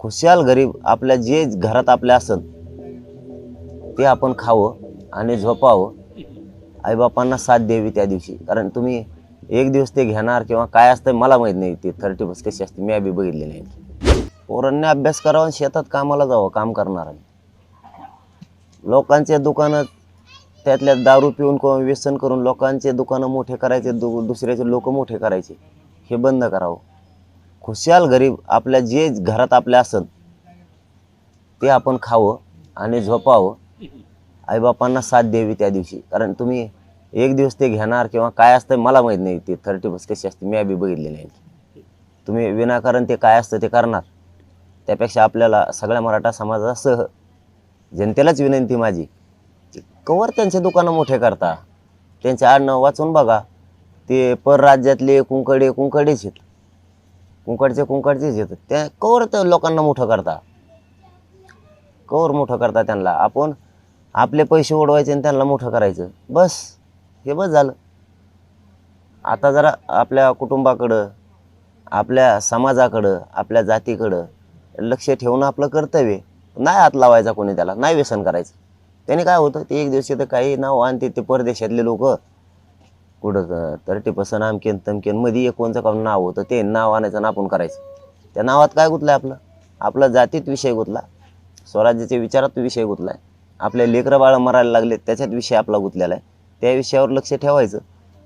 खुशाल गरीब आपल्या जे घरात आपल्या असन ते आपण खावं आणि झोपावं. आईबापांना साथ द्यावी त्या दिवशी. कारण तुम्ही एक दिवस ते घेणार किंवा काय असतं मला माहीत नाही ते थर्टी बस कशी असते मी आबी बघितली नाही पोरांनी अभ्यास करावा आणि शेतात कामाला जावं काम करणार लोकांचे दुकानं त्यातल्या दारू पिऊन किंवा व्यसन करून लोकांचे दुकानं मोठे करायचे दु दुसऱ्याचे लोक मोठे करायचे हे बंद करावं. खुशाल गरीब आपल्या जे घरात आपल्या असन ते आपण खावं आणि झोपावं. आईबापांना साथ द्यावी त्या दिवशी. कारण तुम्ही एक दिवस ते घेणार किंवा काय असतं मला माहीत नाही ते थर्टी बस कशी असते मी बी बघितली नाही तुम्ही विनाकारण ते काय असतं ते करणार. त्यापेक्षा आपल्याला सगळ्या मराठा समाजासह जनतेलाच विनंती माझी कवर त्यांचे दुकानं मोठे करता. त्यांचे आडनाव वाचून बघा. ते परराज्यातले कुंकडे कुंकडेच आहेत. कुंकडचे कुंकडचेच येतात. त्या कवर तर लोकांना मोठं करता. कवर मोठं करता त्यांना. आपण आपले पैसे उडवायचे आणि त्यांना मोठं करायचं. बस. हे बस झालं. आता जरा आपल्या कुटुंबाकडं आपल्या समाजाकडं आपल्या जातीकडं लक्ष ठेवणं आपलं कर्तव्य नाही हात लावायचा कोणी त्याला. नाही व्यसन करायचं. त्याने काय होतं? ते एक दिवशी तर काही नाव आणते ते परदेशातले लोक. कुठं थर्टी पसन आमकेन तमकेन मध्ये एक कोणचं का नाव होतं ते नाव आणायचं आणि आपण करायचं. त्या नावात काय गुतलं आपलं? आपला जातीत विषय गुतला स्वराज्याच्या विचारात विषय गुतला आहे आपले लेकरं बाळं मरायला लागले त्याच्यात विषय आपला गुतलेला आहे. त्या विषयावर लक्ष ठेवायचं.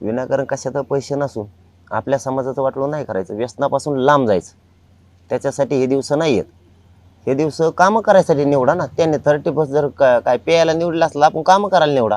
विनाकारण कशात पैसे नसून आपल्या समाजाचं वाटलं नाही करायचं व्यसनापासून लांब जायचं. त्याच्यासाठी हे दिवस नाही आहेत. हे दिवस कामं करायसाठी निवडा ना. त्याने थर्टी बस जर का- काय प्यायला निवडलं असलं आपण कामं करायला निवडा.